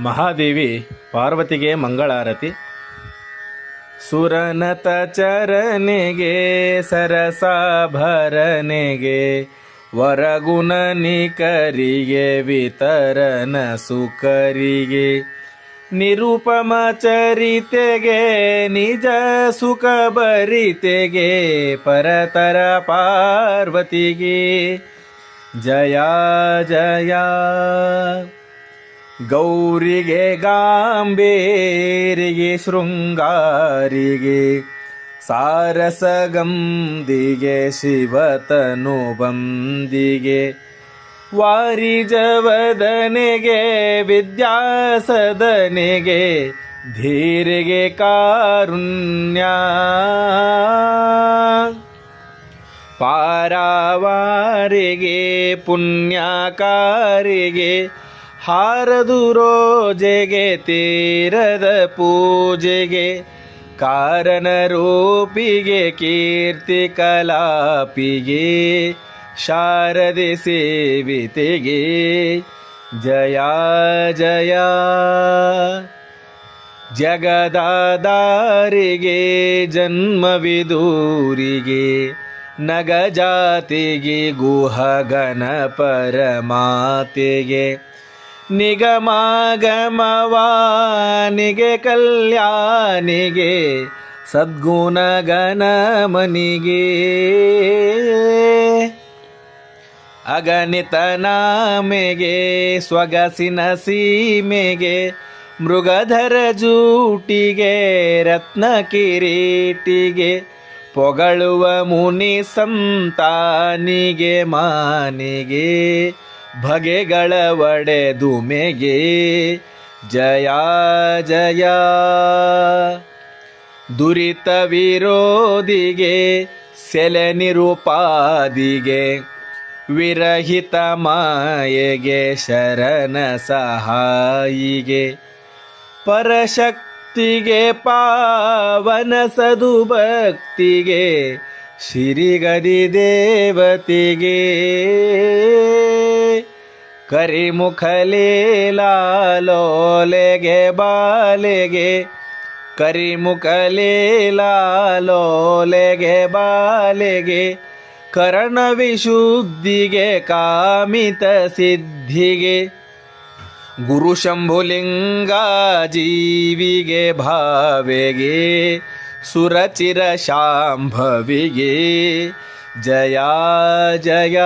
ಮಹಾದೇವಿ, ಪಾರ್ವತಿಗೆ ಮಂಗಳಾರತಿ. ಸುರನತ ಚರನೆಗೆ ಸರಸಾಭರನೆಗೆ ವರಗುಣನಿಕರಿಗೆ ವಿತರನ ಸುಕರಿಗೆ. ನಿರುಪಮ ಚರಿತೆಗೆ, ನಿಜ ಸುಖ ಬರಿತೆಗೆ ಪರತರ ಪಾರ್ವತಿಗೆ. ಜಯ ಜಯ. ಗೌರಿಗೆ ಗಾಂಬೇರಿಗೆ ಶೃಂಗಾರಿಗೆ ಸಾರಸಗಂದಿಗೆ ಶಿವತನು ಬಂದಿಗೆ ವಾರಿಜವದನೆಗೆ ವಿದ್ಯಾಸದನೆಗೆ ಧೀರಿಗೆ ಕಾರುಣ್ಯ. ಪಾರಾವಾರಿಗೆ ಪುಣ್ಯಕಾರಿಗೆ ಹಾರದು ರೋಜೆಗೆ, ತೀರದ ಪೂಜೆಗೆ ಕಾರಣ ರೂಪಿಗೆ, ಕೀರ್ತಿ ಕಲಾಪಿಗೆ, ಶಾರದೆ ಸೇವಿತೆಗೆ, ಜಯ ಜಯ. ಜಗದಾದಾರಿಗೆ, ಜನ್ಮವಿದೂರಿಗೆ, ನಗಜಾತಿಗೆ ಗುಹಗನ ಪರಮಾತೆಗೆ ನಿಗಮಾಗಮವಾನಿಗೆ, ಕಲ್ಯಾಣಿಗೆ ಸದ್ಗುಣಗಣಮನಿಗೆ ಅಗಣಿತ ನಾಮೆಗೆ, ಸ್ವಗಸಿನ ಸೀಮೆಗೆ, ಮೃಗಧರ ಜೂಟಿಗೆ, ರತ್ನ ಕಿರೀಟಿಗೆ, ಪೊಗಳುವ ಮುನಿ ಸಂತಾನಿಗೆ, ಮಾನಿಗೆ. ಬಗೆಗಳ ಒಡೆದುಮೆಗೆ ಜಯ ಜಯ. ದುರಿತ ವಿರೋಧಿಗೆ, ಸೆಲೆ ನಿರುಪಾದಿಗೆ. ವಿರಹಿತ ಮಾಯೆಗೆ, ಶರಣ ಸಹಾಯಿಗೆ. ಪರಶಕ್ತಿಗೆ, ಪಾವನ ಸದು ಭಕ್ತಿಗೆ ಶಿರಿಗದಿ ದೇವತೆಗೆ. ಕರಿಮುಖಲೀಲಾಲೋಲೆಗೆ ಬಾಲೆಗೆ ಕರಿಮುಖಲೀಲಾಲೋಲೆಗೆ ಬಾಲೆಗೆ, ಕರ್ಣ ವಿಶುದ್ಧಿಗೆ ಕಾಮಿತ ಸಿದ್ಧಿಗೆ, ಗುರು ಶಂಭುಲಿಂಗ ಜೀವಿಗೆ ಭಾವೆಗೆ, ಸುರಚಿರ ಶಾಂಭವಿಗೆ, ಜಯ ಜಯ.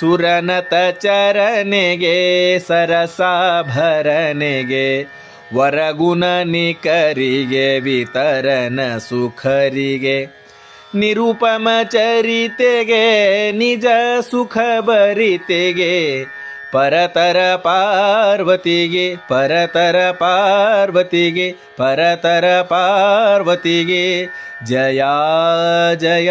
ಸುರನತ ಚರನೆಗೆ, ಸರಸಾಭರನೆಗೆ ವರಗುಣನಿಕರಿಗೆ ವಿತರನ ಸುಖರಿಗೆ, ನಿರುಪಮ ಚರಿತೆಗೆ, ನಿಜ ಸುಖ ಬರಿತೆಗೆ ಪರತರ ಪಾರ್ವತಿಗೆ ಪರತರ ಪಾರ್ವತಿಗೆ ಪರತರ ಪಾರ್ವತಿಗೆ, ಜಯ ಜಯ.